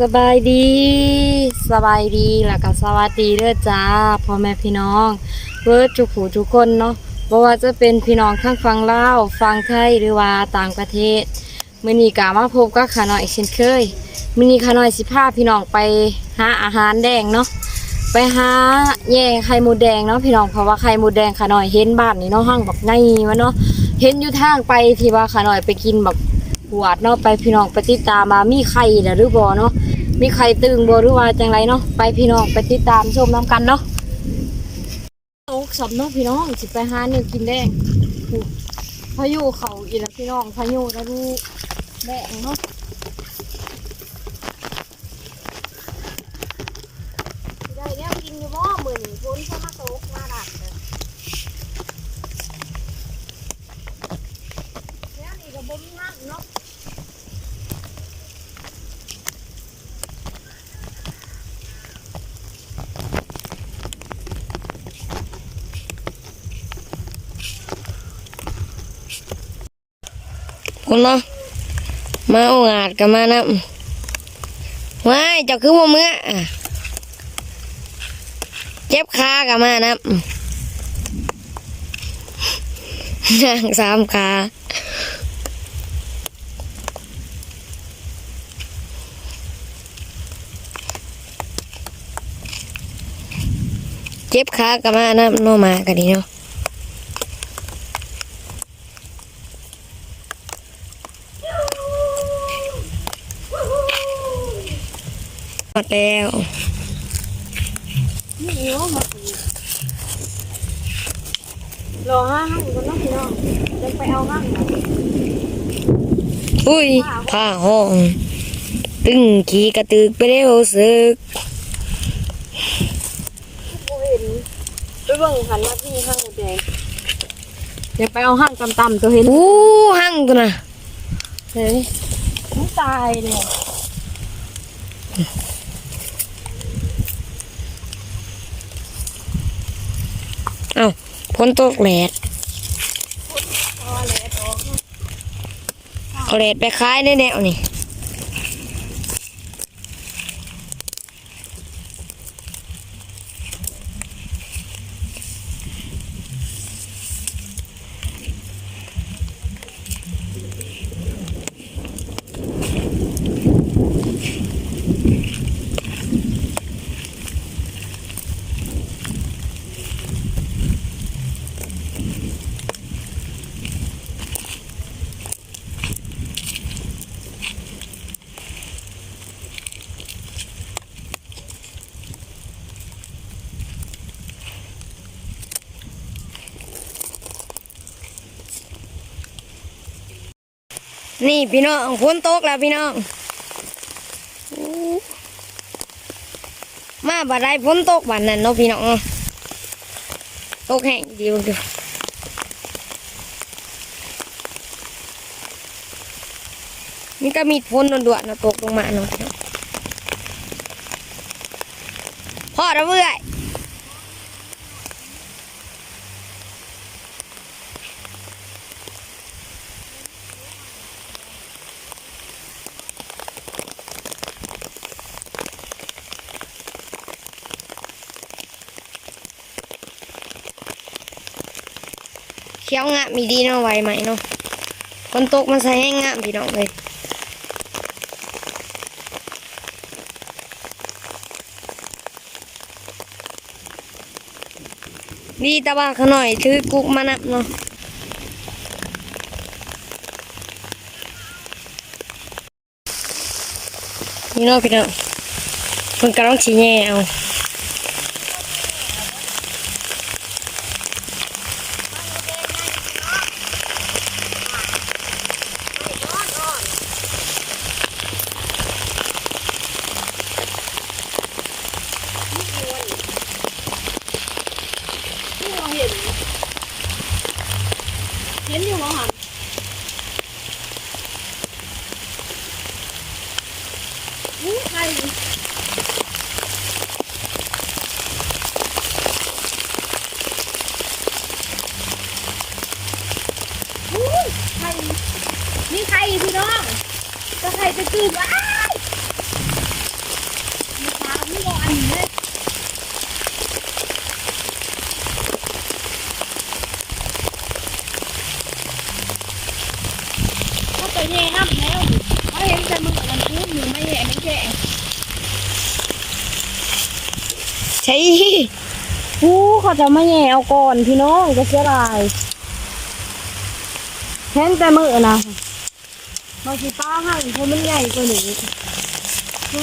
สบายดี สบายดีแล้วก็สวัสดีเด้อจ้าพ่อแม่พี่น้องเวิร์ดจุกหูทุกคนเนาะบ่ว่าจะเป็นพี่น้องข้างฟังเล่าฟังไทยหรือว่าต่างประเทศมื้อนี้ก็มาพบกับขาน้อยเช่นเคยมื้อนี้ขาน้อยสิพาพี่น้องไปหาอาหารแดงเนาะไปหาแย่ไข่มดแดงเนาะพี่น้องเพราะว่าไข่มดแดงขาน้อยเห็นบ้านนี้เนาะห้างแบักไงวะเนาะเห็นอยู่ทางไปที่ว่าขาน้อยไปกินแบบหวดเนาะไปพี่น้องไปติดตามมามีไข่หรือบ่เนาะ มีใครตึงบ่หรือว่าจังไรเนาะไปพี่น้องไปติดตามชมน้ำกันเนาะโอ้สำเนาะพี่น้องสิไปหาเนี่ยกินแดงพายุเขาอีกแล้วพี่น้องพายุแล้วดูแดงเนาะได้แล้วกินอยู่บ่มื้อนี้ฝนเข้ามาตกมาดักเลยแล้วนี่ก็บ่มีน้ำเนาะ คุณเนาะมาเอางาดกันมานะว้ายเจ้าคือบ่เมื่อเจ็บขากันมานะนั่งสามขาเจ็บขากันมานะโนมากันดีเนาะ หมดแล้วนี่เนาะมาสิรอห้าห้างคนเนาะพี่น้องจะไปเอาห้างนะอุ้ยผ้าห้อง ตึงขี่กระตึกไปได้รู้สึกบ่เห็นไปเบิ่งหันมาที่ห้างหมูแดงจะไปเอาห้างต่ำๆตัวเห็นอู้หั่งตัวน่ะเฮ้ยมันตายเลย เอ้า พ้นตกแหลดเอาแหลดไปขายแน่ๆนี่ นี่พี่น้องพ้นตกแล้วพี่น้อง มาบัดได้พ้นตกบัดนั้นเนาะพี่น้องตกแห้งดีบ่ดูนี่ก็มีพ้นด่วนๆนะตกลงมาเนาะพ่องพอแล้วเบื่อย ขียวงะมีดีเนาะไวไหมเนาะคนตกมันใส่ให้งะพี่น้องเลยดีตะบ้าเขาหน่อยถือกุกมานับเนาะนี่เนาะพี่น้องเพิ่นกำลังชี้แง่เอา ที่เราเห็น เห็นอยู่มั้งหันอู้ใคร ใช่ ผู้เขา จะไม่แย่เอาก่อนพี่น้องจะเสียดายเห็นแต่มือนะบางทีป้าให้เพราะมันใหญ่กว่าหนู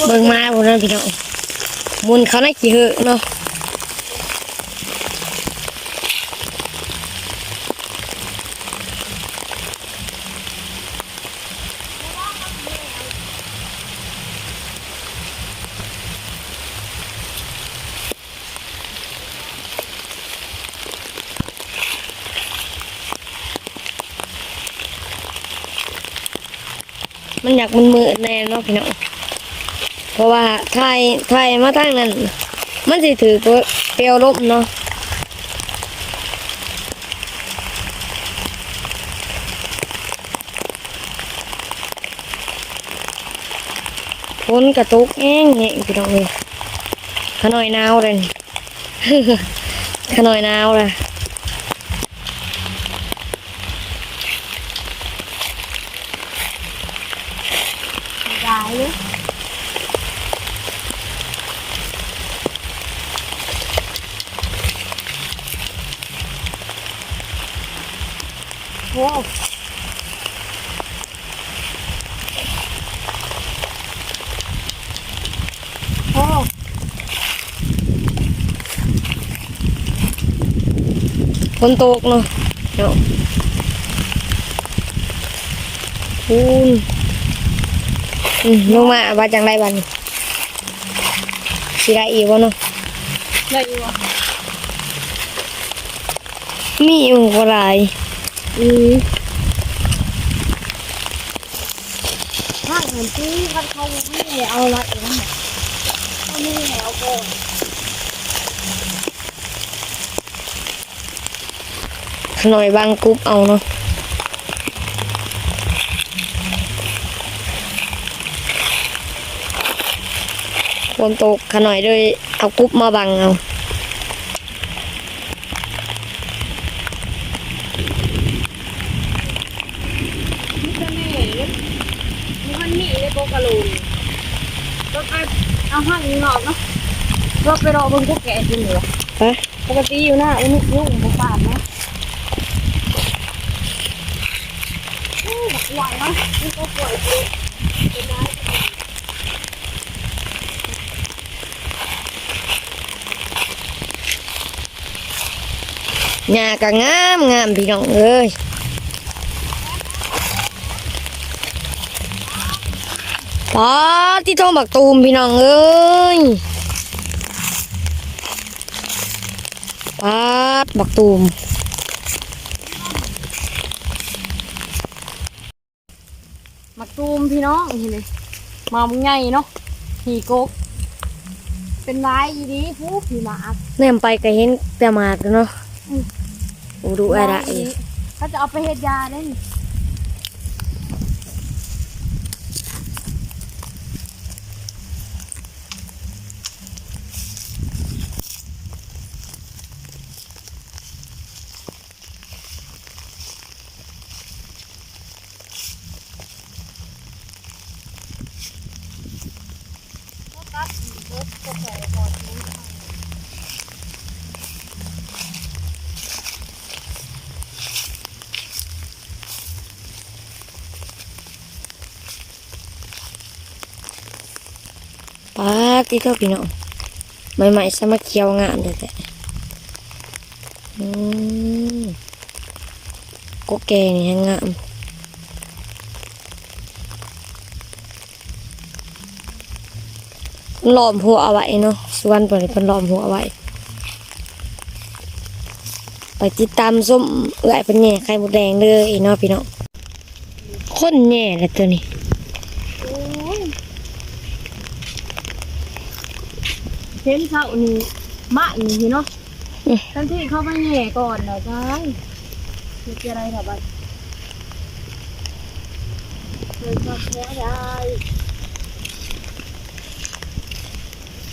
เบิ่งมาพวกนั้นพี่น้องมุนเขาน่าขี้เหอะเนาะ มันอยากมันมืดแน่เนาะพี่น้องเพราะว่าถ่ายถ่ายมาทางนั้น มันสิถือตัวเปลวลมเนาะฝนกระตุกแง่งแง่งพี่น้องเลยขน่อยนาวเลยขน่อยนาวเลย โอ้โอ้ฝนตกเนาะเนาะคูณอืมลงมาว่าจังไรบันสิได้อีกวะเนาะได้อยู่อะมีอยู่บ่หลาย อืมถ้าเหมือนที่เขาเขาไม่เอาละเองนะเขาไม่เอาก่อนขน่อยบางกรุ๊ปเอาเนาะฝนตกขน่อยเลยเอากรุ๊ปมาบังเอา นี่จะนี่มันมีในโปกะลูนก็ไปเอา ห้างนอกเนาะก็ไปรอบนพวกแกจริงเหรอไปปกติอยู่หน้าอุ้ยยุ่งบุปานนะไหวไหมนี่ก็ป่วยจริงเป็นไงหญ้าก็งามงามพี่น้องเอ้ย ปาที่ท้องบักตูมพี่น้องเอ้ยปาดบักตูมมาตูมพี่น้องเห็นไหมมามึงไงเนาะหีกกเป็นไรอีดีผู้ผีหมาแนมไปก็เห็นแต่หมากเนาะโอ้ดูอะไรเขาจะเอาไปเฮ็ดยาได้นี่ ปาดที่เท่าพี่น้องใหม่ๆสม หลอมหัวเอาไว้เนาะส่วนตัวนี้เป็นหลอมหัวเอาไว้ไปติดตามส้มเอื้อยเป็นแหน่ไข่มดแดงเลยเนาะพี่น้องคนแหน่เลยตัวนี้โอ้ยเห็นเขานี่มาอีกเนาะทันที่เขาไปแย่ก่อนเนาะจ้ายเฮ็ดอะไรแบบว่าเลยก็แค่ได้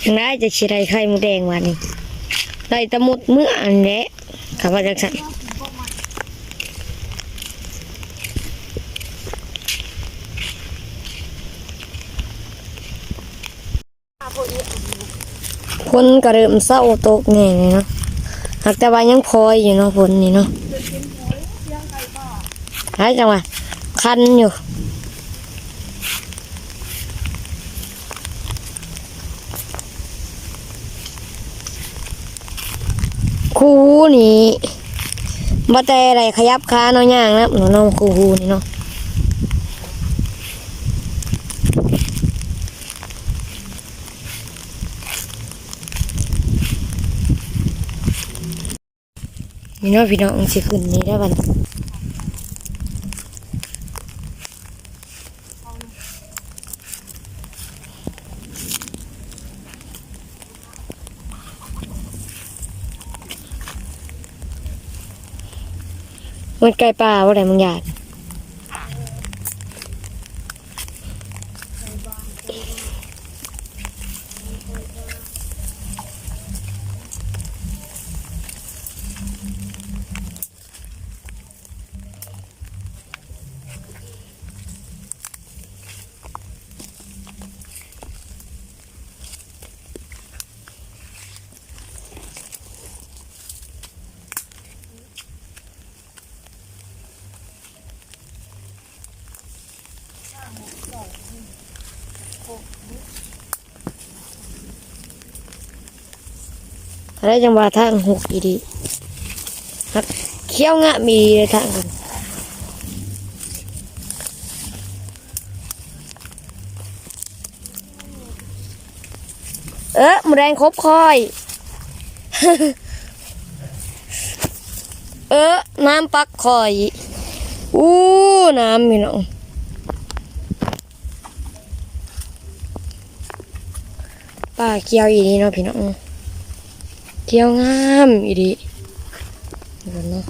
น่าจะชิไรไข่มดแดงวันนี้ได้ตะมุดเมื่ออันแหละขับมาจากสันพวกนี้โฝนก็เริ่มเศร้าตกแน่เลยเนาะหากแต่ว่ายังพอยอยู่เนาะฝนนี่เนาะหายจังหวะคันอยู่ คูหู นี่บ่แต่อะไรขยับขาเนาะย่างนะหนูน้องคูหูนี่เนาะนี่เนาะพี่น้องสิขึ้นนี่ได้บัด มันไก่ป่าว่าไรมึงอยาก อะไรจังหวะทางหกอีดีฮักเขี้ยวงะมีทางกันเออมแดงครบคอย เออน้ำปักคอย อู้น้ำพี่น้องป้าเคี้ยวอีนี่เนาะพี่น้อง เคี้ยวงามอีดีเดี๋ยวนาะ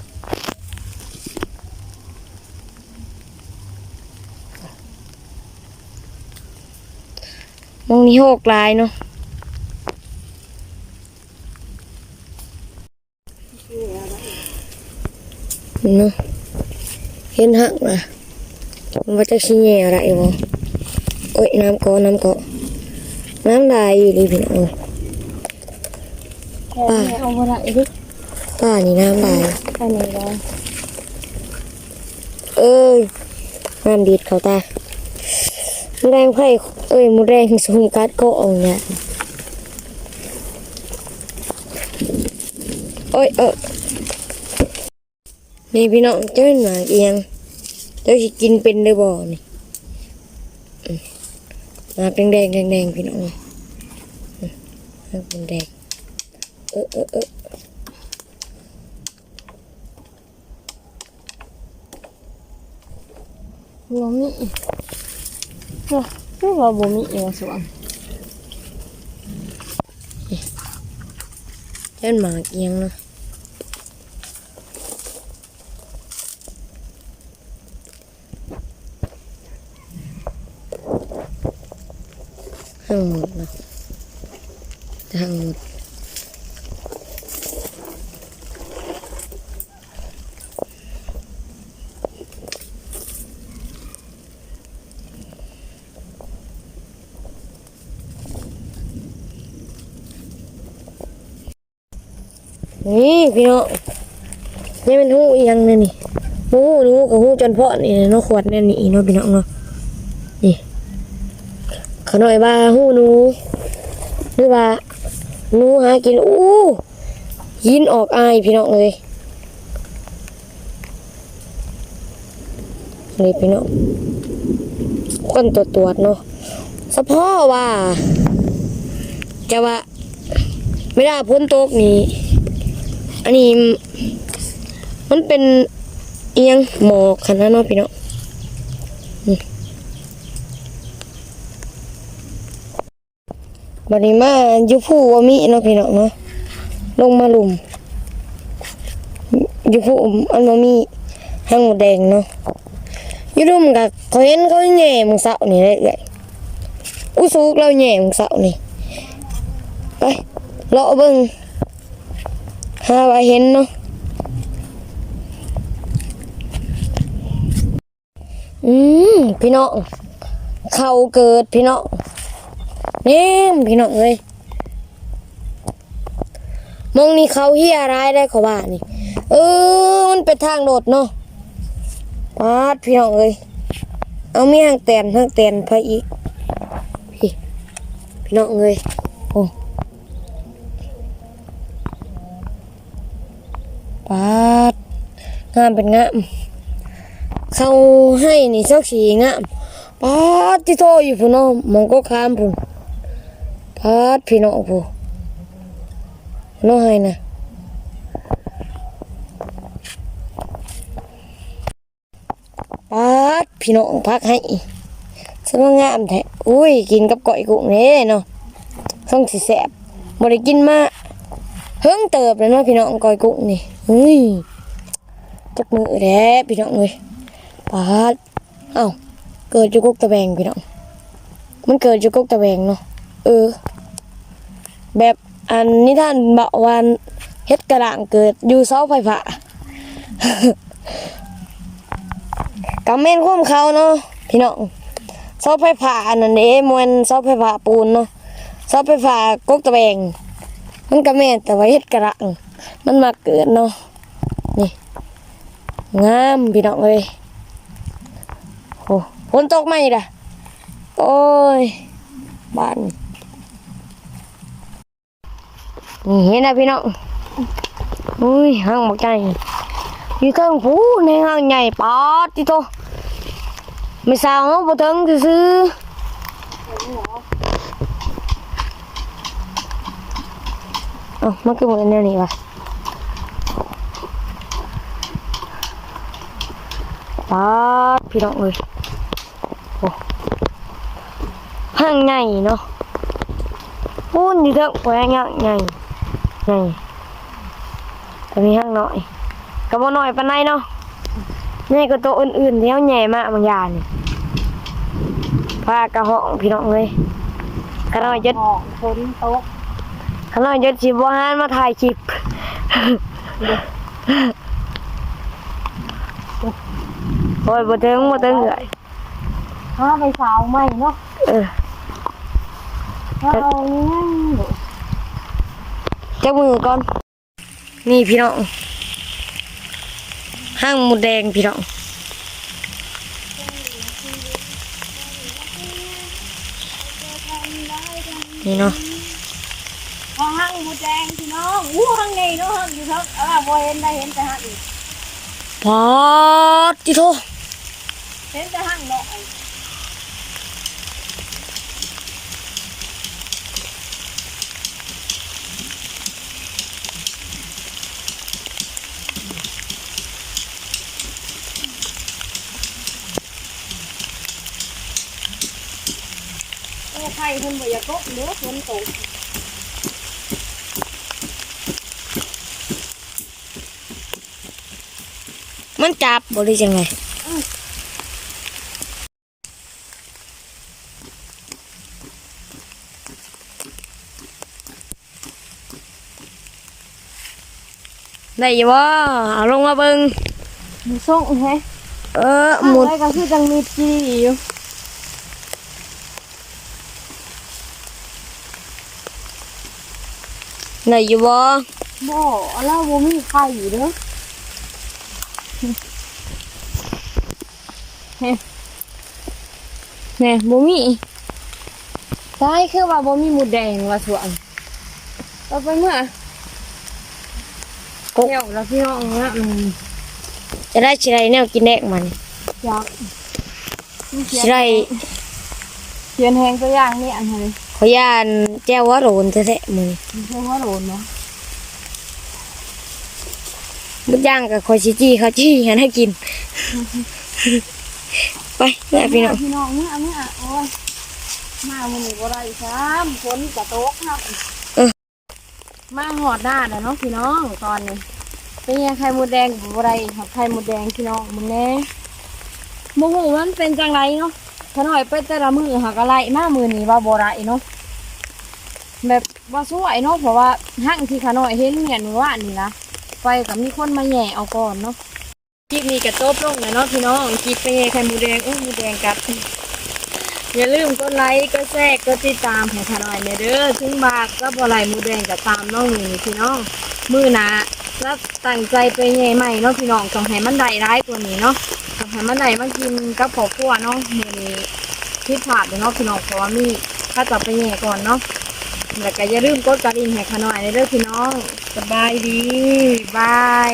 มองนี้หกลายเนาะเนาะเห็นหักนะมันว่าจะชี้แง่อะไรวะโอ้ยน้ำกาะน้ำกาะน้ำลายอยู่ดีพี่น้อง เอาบ่ได้ดิป้านี่น้ำลายไปไหนแล้วเอ้ยน้ำดีดเขาตาหมูแดงไผ่เอ้ยหมูแดงสูงกัดก็เออกเนี่ยโอ้ยเออนี่พี่น้องเจ้าเป็นหมาเอียงเจ้าสิกินเป็นได้บ่นี่อืมหมากแดงแดงแดงๆพี่น้องอืมหมากแดง ๆเออเออเออบ่มีเฮ้ยคือว่าบ่ พี่น้องนี่เป็นหูอีหยังเนี่ยนี่หูหูกับหูจนเพาะนี่เนาะขวดเนี่ยนี่เนาะพี่น้องเนาะนี่ขน่อยว่าหูหนูหรือว่าหนูหากินอู้ยินออกอายพี่น้องเลยเลยพี่น้องคนตัวตรวจเนาะสะพ่อว่าจะว่าไม่ได้พ้นโต๊กนี่ อันนี้ มันเป็นเอียงหมอกขนาดนาะพี่เนาะบัดนี้มาอยู่ผู้ว่ามีเนาะพี่เนาะเนาะลงมาลุมอยู่ผู้อันว่ามีห้างหมูแดงเนาะอยู่รุมกับเขาเห็นเขาแหน่มึงเสานี่เลยเอ้ยอู้สูกเราแหน่มึงเสานี่ไปเลาะเบิ่ง หาว่าเห็นเนาะอืมพี่น้องเขาเกิดพี่น้องนี่พี่น้องเอ้ยมองนี่เขาเฮียร้ายได้ขาว่านี่ เออมันเป็นทางโดดเนาะปาดพี่น้องเอ้ยเอามีหางแตนหางแตนไปอีกพี่พี่น้องเอ้ยโอ้ ปาดงามเป็นงามเขาให้นี่เจ้าสีงามปาดที่โตอยู่พุ่นเนาะมองก็ข้ามพุ่นปาดพี่น้องพุ่นน้องให้นะปาดพี่น้องพักให้สมงามแท้อุ้ยกินกับก้อยกุ้งนี่เนาะต้องสิแสบบ่ได้กินมาเฮิงเติบเลยเนาะพี่น้องก้อยกุ้งนี่อุ้ยจักมือแด้พี่น้องเอ้ยปาดเอ้าเกิดอยู่กุกตะแบงพี่น้องมันเกิดอยู่กุกตะแบงเนาะเออ แบบอันนิทานบอกวาเฮ็ดกระด่างเกิดอยู่เสาไฟฟ้ากำเมนความเขาเนาะพี่น้องเสาไฟฟ้าอันนั้นเด้มวนเสาไฟฟ้าปูนเนาะเสาไฟฟ้ากกตะแบง มันกำเมนแต่ว่าเฮ็ดกระด่างมันมาเกิดเนาะนี่งามพี่น้องเลยโอ้ฝนตกไหมล่ะโอ้ยบ้านนี่เห็นนะพี่น้องอุ้ยห้างบักใหญ่อยู่เทิงผูในห้างใหญ่ปอดที่โตไม่สาวบ่เทิงซื้อ เอ้ามันคือเหมือนแนวนี้วะปอดพี่น้องเอ้ยโอ้ห้างใหญ่เนาะพูนอยู่เทิงแหวงใหญ่ใหญ่ใหญ่แต่มีห้างหน้อยก็บ่น้อยปานใดเนาะใหญ่กว่าตัวอื่นๆที่เฮาใหญ่มากบางอย่างนี่พากระห้องพี่น้องเอ้ยขน้อยจะห้องฝนตก ขน้อยจะสิบ่หานมาถ่ายคลิปโอ้ยบ่ถึงบ่ถึงเลยห้าไปสาวใหม่เนาะเออเอาง่ายๆดูจับมือก่อน นี่พี่น้อง ห้างหมูแดงพี่น้องนี่เนาะ ห้องห้างหมูแดงพี่น้องอู้ห้างไงเนาะห้างอยู่ทั้งเออบ่เห็นได้เห็นแต่ห้างอีก พอดจิโท เห็นแต่ห้างเนาะ โอ้ไข่เพิ่นบ่อยากตกเนื้อฝนตก มันจับบริจังไงได้อยังว่าเอาลงมาเบิงมีส่งแฮะเออหหมุมุดดก็คือจังมีจีอยู่ได้อยังว่าบ่เราบ่มีไข่เด้อเฮ้ แน่บ่มีใช่คือว่าบ่มีหมูแดงว่าสวนต่อไปเมื่อเที่ยวแล้วพี่น้องนะอืมจะได้ชิไรแนวกินแดกมันอยากชิไรเขียนแหงตัวอย่างนี่อันไหนขอยานแจ้วว่าโรนแท้ๆมือไม่ใช่ว่าโดนเนาะ บุกย่างกับคอยชิจี้เขาจี้หันให้กิน ไปแม่พี่น้องพี่น้องเนี่ยอันนี้อะโอ้ยมามันนี่บ่ได้ซ้ำฝนกระโตกครับมาหอดด้านนะเนาะพี่น้องตอนนี้เป็นยังไข่มดแดงกับบ่ได้หอดไข่มดแดงพี่น้องมึงแน่โมโหมันเป็นจังไรเนาะขน่อยไปแต่ละมือหักอะไรมามือนี้ว่าบ่ได้เนาะแบบว่าสวยเนาะเพราะว่าห้างที่ขน่อยเห็นเนี่ยหนูว่านี่นะ ไฟกับมีคนมาแย่เอาก่อนเนาะคลิปนี้กระโจบลงนะเนาะพี่น้องคลิปเป็นไงไข่มูแดงอุ้มูแดงกัดอย่าลืมกดไลค์กดแชร์กดติดตามให้ทนายเนเด้อถึงบากก็บอไลมูแดงกับตามน้องหนึ่งพี่น้องมือนะแล้วตั้งใจเป็นไงใหม่เนาะพี่น้องต้องให้มันได้ร้ายกวนี้เนาะต้องให้มันได้มากินกับขอขั้วเนาะมือนี้ที่ผ่านเนาะพี่น้องเพราะว่ามีถ้าจับไปแง่ก่อนเนาะ แล้วก็อย่าลืมกดกระดิ่งให้ขน่อยในเรื่องพี่น้อง สบายดี บาย